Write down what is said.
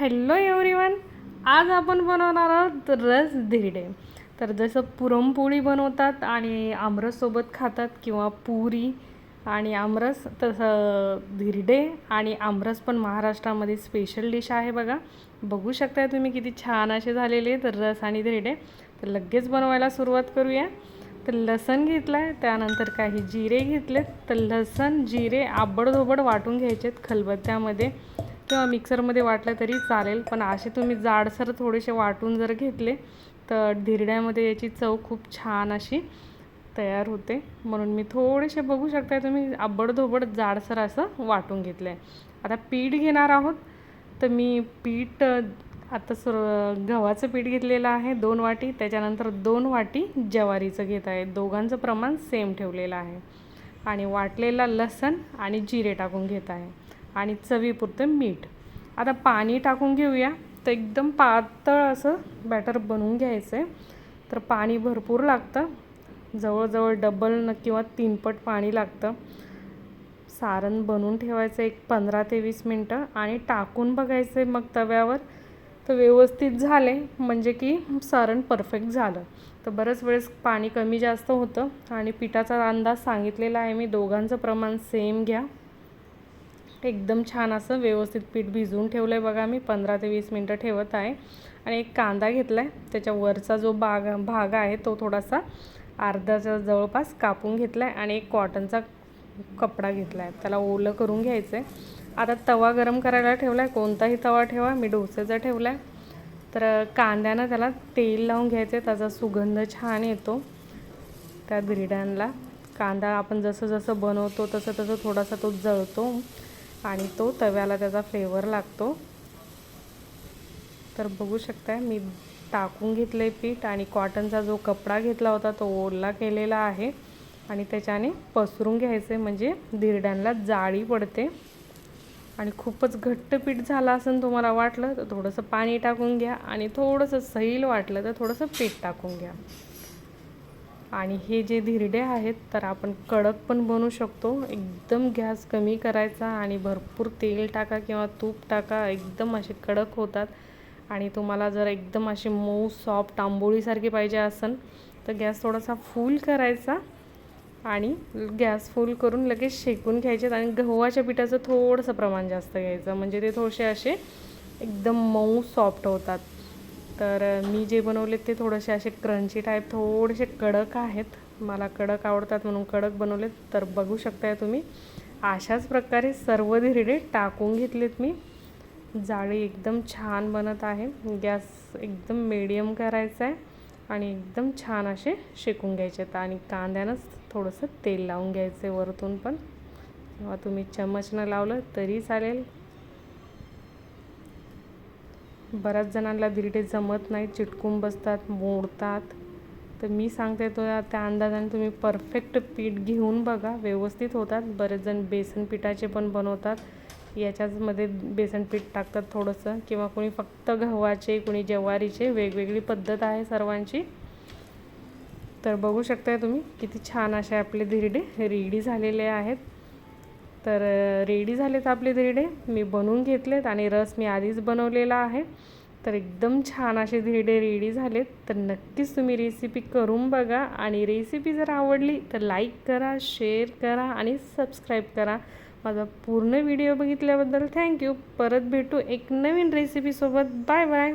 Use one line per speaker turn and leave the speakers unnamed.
Hello everyone आज आपण बनवणार आहोत रस धिरडे. तर जसं पुरणपोळी बनवतात आणि आमरससोबत खातात किंवा पुरी आणि आमरस तसं धिरडे आणि आमरस पण महाराष्ट्रामध्ये स्पेशल डिश आहे बघा. बघू शकताय तुम्ही किती छान असे झालेले तर रस आणि धिरडे. तर लगेच बनवायला सुरुवात करूया. तर लसण घेतलं आहे त्यानंतर काही जिरे घेतलेत. तर लसण जिरे आबडधोबड वाटून घ्यायचेत खलबत्त्यामध्ये. किंवा मिक्सरमध्ये वाटलं तरी चालेल पण असे तुम्ही जाडसर थोडेसे वाटून जर घेतले तर धिरड्यामध्ये याची चव खूप छान अशी तयार होते. म्हणून मी थोडेसे बघू शकता तुम्ही आबडधोबड जाडसर असं वाटून घेतलं आहे आता पीठ घेणार आहोत तर मी पीठ आता सुर गव्हाचं पीठ घेतलेलं आहे दोन वाटी त्याच्यानंतर दोन वाटी ज्वारीचं घेत आहे. दोघांचं प्रमाण सेम ठेवलेलं आहे. आणि वाटलेला लसण आणि जिरे टाकून घेत आहे. आणि चवीपुरतं मीठ. आता पाणी टाकून घेऊया. तर एकदम पातळ असं बॅटर बनवून घ्यायचं आहे तर पाणी भरपूर लागतं. जवळजवळ डबल न किंवा तीनपट पाणी लागतं. सारण बनवून ठेवायचं एक पंधरा ते वीस मिनटं आणि टाकून बघायचं मग तव्यावर. तर व्यवस्थित झाले म्हणजे की सारण परफेक्ट झालं. तर बऱ्याच वेळेस पाणी कमी जास्त होतं आणि पिठाचा अंदाज सांगितलेला आहे मी. दोघांचं प्रमाण सेम घ्या. एकदम छान असं व्यवस्थित पीठ भिजवून ठेवलं आहे बघा मी पंधरा ते वीस मिनटं ठेवत आहे. आणि एक कांदा घेतला आहे त्याच्या वरचा जो बाग भाग आहे तो थोडासा अर्ध्याच्या जवळपास कापून घेतला आहे आणि एक कॉटनचा कपडा घेतला आहे त्याला ओलं करून घ्यायचं आहे आता तवा गरम करायला ठेवला आहे कोणताही तवा ठेवा मी डोसेचा ठेवला आहे तर कांद्यानं त्याला तेल लावून घ्यायचं आहे त्याचा सुगंध छान येतो. त्या धिरड्यांना कांदा आपण जसं जसं बनवतो तसं तसं थोडासा तो जळतो. आणि तो तव्याला त्याचा फ्लेवर लागतो. तर बघू शकताय मी टाकून घेतलं आहे पीठ आणि कॉटनचा जो कपडा घेतला होता तो ओला केलेला आहे. आणि त्याच्याने पसरून घ्यायचे म्हणजे धिरड्यांना जाळी पडते. आणि खूपच घट्ट पीठ झालं असं तुम्हाला वाटलं तर थोडंसं पाणी टाकून घ्या आणि थोडंसं सैल वाटलं तर थोडंसं पीठ टाकून घ्या. आणि हे जे धिरडे आहेत तर आपण कडक पण बनवू शकतो. एकदम गॅस कमी करायचा आणि भरपूर तेल टाका किंवा तूप टाका एकदम असे कडक होतात. आणि तुम्हाला जर एकदम असे मऊ सॉफ्ट आंबोळीसारखी पाहिजे असेल तर गॅस थोडासा फुल करायचा आणि गॅस फुल करून लगेच शेकून घ्यायचे आणि गव्हाच्या पिठाचं थोडंसं प्रमाण जास्त घ्यायचं. म्हणजे ते थोडेसे असे एकदम मऊ सॉफ्ट होतात. तर मी जे बनवले ते थोडेसे असे क्रंची टाईप थोडेसे कडक आहेत. मला कडक आवडतात म्हणून कडक बनवलेत तर बघू शकताय तुम्ही. अशाच प्रकारे सर्व धिरडे टाकून घेतलेत मी. जाळी एकदम छान बनत आहे. गॅस एकदम मिडियम करायचा आहे आणि एकदम छान असे शेकून घ्यायचे आहेत. आणि कांद्यानंच थोडंसं तेल लावून घ्यायचं आहे वरतून पण. किंवा तुम्ही चमचनं लावलं तरी चालेल. बऱ्याच जणांना धिरडे जमत नाही चिटकून बसतात मोडतात. तर मी सांगते तो त्या अंदाजाने तुम्ही परफेक्ट पीठ घेऊन बघा. व्यवस्थित होतात. बरेच जण बेसन पिठाचे पण बनवतात. याच्याचमध्ये बेसन पीठ टाकतात थोडंसं. किंवा कोणी फक्त गव्हाचे कोणी ज्वारीचे वेगवेगळी पद्धत आहे सर्वांची. तर बघू शकताय तुम्ही किती छान असे आपले धिरडे रेडी झालेले आहेत. तर रेडी झालेत आपले धिरडे मी बनवून घेतलेत आणि रस मी आधीच बनवलेला आहे. तर एकदम छान असे धिरडे रेडी झालेत. तर नक्कीच तुम्ही रेसिपी करून बघा. आणि रेसिपी जर आवडली तर लाईक करा शेअर करा आणि सबस्क्राईब करा. माझा पूर्ण व्हिडिओ बघितल्याबद्दल थँक्यू परत भेटू एक नवीन रेसिपीसोबत बाय बाय